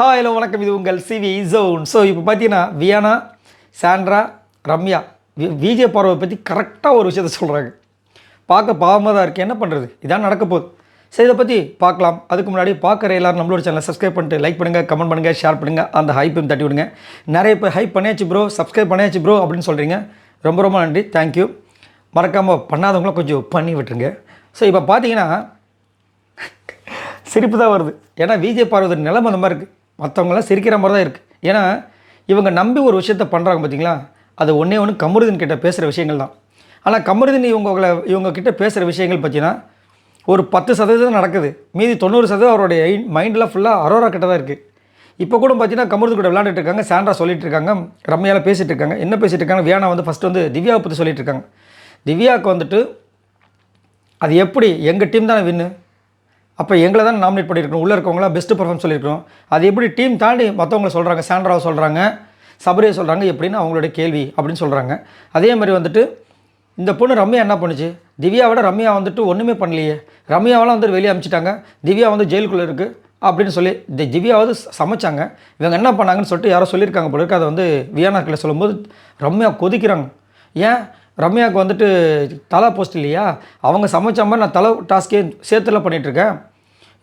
Hi hello வணக்கம். இது உங்கள் சிவி ஜோன் ஸோ இப்போ பார்த்தீங்கன்னா வியானா சாண்ட்ரா ரம்யா வி- விஜய் பார்வை பற்றி கரெக்டாக ஒரு விஷயத்த சொல்கிறாங்க பார்க்க பாவமாக தான் இருக்குது என்ன பண்ணுறது இதான் நடக்க போகுது. சரி இதை பற்றி பார்க்கலாம். அதுக்கு முன்னாடி பார்க்குற எல்லாரும் நம்மளோட சேனலை சப்ஸ்கிரைப் பண்ணிட்டு லைக் பண்ணுங்கள் கமெண்ட் பண்ணுங்கள் ஷேர் பண்ணுங்கள் அந்த ஹைப்பையும் தட்டி விடுங்க. நிறைய பேர் ஹைப் பண்ணியாச்சு ப்ரோ சப்ஸ்கிரைப் பண்ணியாச்சு ப்ரோ அப்படின்னு சொல்கிறீங்க ரொம்ப ரொம்ப நன்றி. தேங்க்யூ மறக்காமல் பண்ணாதவங்களும் கொஞ்சம் பண்ணி விட்டுருங்க. ஸோ இப்போ பார்த்தீங்கன்னா சிரிப்பு தான் வருது. ஏன்னா விஜய் பார்வதி நிலைமை அந்த மாதிரி இருக்குது மற்றவங்களாம் சிரிக்கிற மாதிரி தான் இருக்குது ஏன்னா இவங்க நம்பி ஒரு விஷயத்த பண்ணுறாங்க பார்த்தீங்களா அது ஒன்றே ஒன்று கமருதீன் கிட்ட பேசுகிற விஷயங்கள் தான். ஆனால் கமருதீன் இவங்களை இவங்க கிட்ட பேசுகிற விஷயங்கள் பார்த்தீங்கன்னா ஒரு பத்து சதவீதம் நடக்குது. மீதி தொண்ணூறு சதவீதம் அவருடைய மைண்டில் ஃபுல்லாக அரோரா கிட்ட தான் இருக்குது இப்போ கூட பார்த்தீங்கன்னா கமருது கூட விளையாண்டுட்டு இருக்காங்க. சாண்ட்ரா சொல்லிட்டு இருக்காங்க. ரம்யாவில் பேசிகிட்டு இருக்காங்க. என்ன பேசிகிட்டு இருக்காங்க? வியானா வந்து ஃபஸ்ட்டு வந்து திவ்யாவை பற்றி சொல்லிட்டு இருக்காங்க. திவ்யாவுக்கு வந்துட்டு அது எப்படி? எங்கள் டீம் தானே வின்னு அப்போ எங்களை தான் நாமினேட் பண்ணியிருக்கணும். உள்ளே இருக்கவங்களாம் பெஸ்ட்டு பர்ஃபார்ம் சொல்லியிருக்கோம் அது எப்படி டீம் தாண்டி மற்றவங்களை சொல்கிறாங்க சாண்ட்ராவை சொல்கிறாங்க சபரியை சொல்கிறாங்க எப்படின்னு அவங்களுடைய கேள்வி அப்படின்னு சொல்கிறாங்க அதே மாதிரி வந்துட்டு இந்த பொண்ணு ரம்யா என்ன பண்ணுச்சு? திவ்யாவோட ரம்யா வந்துட்டு ஒன்றுமே பண்ணலையே. ரம்யாவெல்லாம் வந்துட்டு வெளியே அனுப்பிச்சிட்டாங்க திவ்யா வந்து ஜெயிலுக்குள்ளே இருக்குது அப்படின்னு சொல்லி இந்த திவ்யாவது சமைச்சாங்க. இவங்க என்ன பண்ணாங்கன்னு சொல்லிட்டு யாரோ சொல்லியிருக்காங்க போல இருக்கு. அதை வந்து வியானாக்கில் சொல்லும்போது ரம்யா கொதிக்கிறாங்க. ஏன்? ரம்யாவுக்கு வந்துட்டு தலா போஸ்ட் இல்லையா? அவங்க சமைச்ச மாதிரி நான் தலை டாஸ்க்கே சேர்த்துல பண்ணிகிட்ருக்கேன்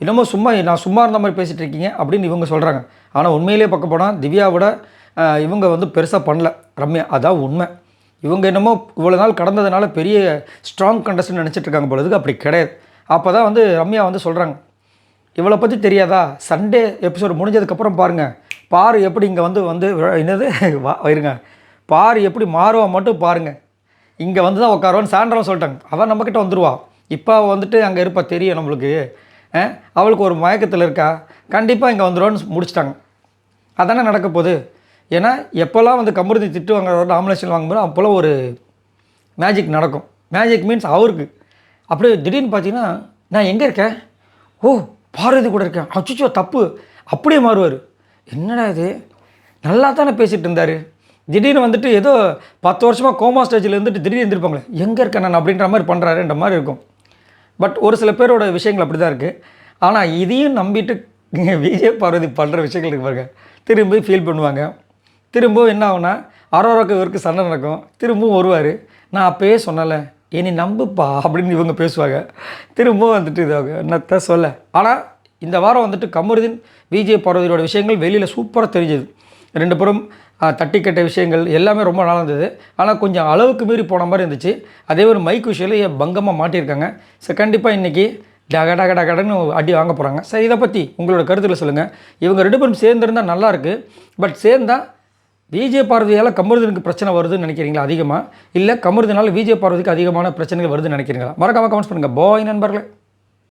என்னமோ சும்மா நான் சும்மா இருந்த மாதிரி பேசிகிட்டு இருக்கீங்க அப்படின்னு இவங்க சொல்கிறாங்க ஆனால் உண்மையிலே பார்க்க போனால் திவ்யாவோட இவங்க வந்து பெருசாக பண்ணல. ரம்யா அதான் உண்மை. இவங்க என்னமோ இவ்வளோ நாள் கடந்ததுனால பெரிய ஸ்ட்ராங் கண்டஸ்ட்னு நினச்சிட்டு இருக்காங்க பொழுதுக்கு அப்படி கிடையாது. அப்போ தான் வந்து ரம்யா வந்து சொல்கிறாங்க இவளை பற்றி தெரியாதா? சண்டே எபிசோடு முடிஞ்சதுக்கப்புறம் பாருங்கள் பாரு எப்படி இங்கே வந்து வந்து என்னது? வா இருங்க. பாரு எப்படி மாறுவா மட்டும் பாருங்கள் இங்கே வந்து தான் உட்காருவான்னு சாயந்தரம் சொல்லிட்டாங்க. அவன் நம்மக்கிட்ட வந்துடுவா இப்போ வந்துட்டு அங்கே இருப்பா தெரியும் நம்மளுக்கு. அவளுக்கு ஒரு மயக்கத்தில் இருக்கா? கண்டிப்பாக இங்கே வந்துடுவான்னு முடிச்சிட்டாங்க. அதானே நடக்க போகுது? ஏன்னா எப்போல்லாம் வந்து கம்பருதி திட்டு வாங்குறதோட நாமினேஷன் வாங்கும்போது அப்போல்லாம் ஒரு மேஜிக் நடக்கும். மேஜிக் மீன்ஸ் அவருக்கு. அப்படியே திடீர்னு பார்த்தீங்கன்னா நான் எங்கே இருக்கேன்? ஓ பாரதி கூட இருக்கேன். அச்சுச்சோ தப்பு. அப்படியே மாறுவார். என்னடா இது? நல்லா தானே பேசிகிட்டு இருந்தார்? திடீர்னு வந்துட்டு ஏதோ பத்து வருஷமாக கோமா ஸ்டேஜில் இருந்துட்டு திடீர்னு இருந்திருப்பாங்களே எங்கே இருக்கேன் நான்? அப்படின்ற மாதிரி பண்ணுறாருன்ற மாதிரி இருக்கும். பட் ஒரு சில பேரோட விஷயங்கள் அப்படி தான் இருக்குது ஆனால் இதையும் நம்பிட்டு விஜய் பார்வதி பண்ணுற விஷயங்கள் இருக்கு பாருங்க. திரும்பி ஃபீல் பண்ணுவாங்க. திரும்பவும் என்ன ஆகுனா அரோராக்கு இவருக்கு சண்டை நடக்கும். திரும்பவும் வருவார். நான் அப்பயே சொன்னலை இனி நம்புப்பா அப்படின்னு இவங்க பேசுவாங்க. திரும்பவும் வந்துட்டு இதாக என்னத்த சொல்ல. ஆனால் இந்த வாரம் வந்துட்டு கமருதீன் விஜய் பார்வதியோட விஷயங்கள் வெளியில் சூப்பராக தெரிஞ்சது. ரெண்டு பேரும் தட்டி கட்ட விஷயங்கள் எல்லாமே ரொம்ப நல்லா இருந்தது. ஆனால் கொஞ்சம் அளவுக்கு மீறி போன மாதிரி இருந்துச்சு. அதே ஒரு மைக் விஷயம் பங்கமாக மாட்டியிருக்காங்க. ஸோ கண்டிப்பாக இன்றைக்கி டக டக டகடன்னு அடி வாங்க போகிறாங்க சரி இதை பற்றி உங்களோட கருத்தில் சொல்லுங்கள் இவங்க ரெண்டு பேரும் சேர்ந்துருந்தால் நல்லாயிருக்கு பட் சேர்ந்தா விஜய பார்வதியால் கமருதனுக்கு பிரச்சனை வருதுன்னு நினைக்கிறீங்களா? அதிகமாக இல்லை கமருதனால விஜய பார்வதிக்கு அதிகமான பிரச்சனைகள் வருதுன்னு நினைக்கிறீங்களா? மறக்காமல் கமெண்ட்ஸ் பண்ணுங்கள் பாய் நண்பர்களே.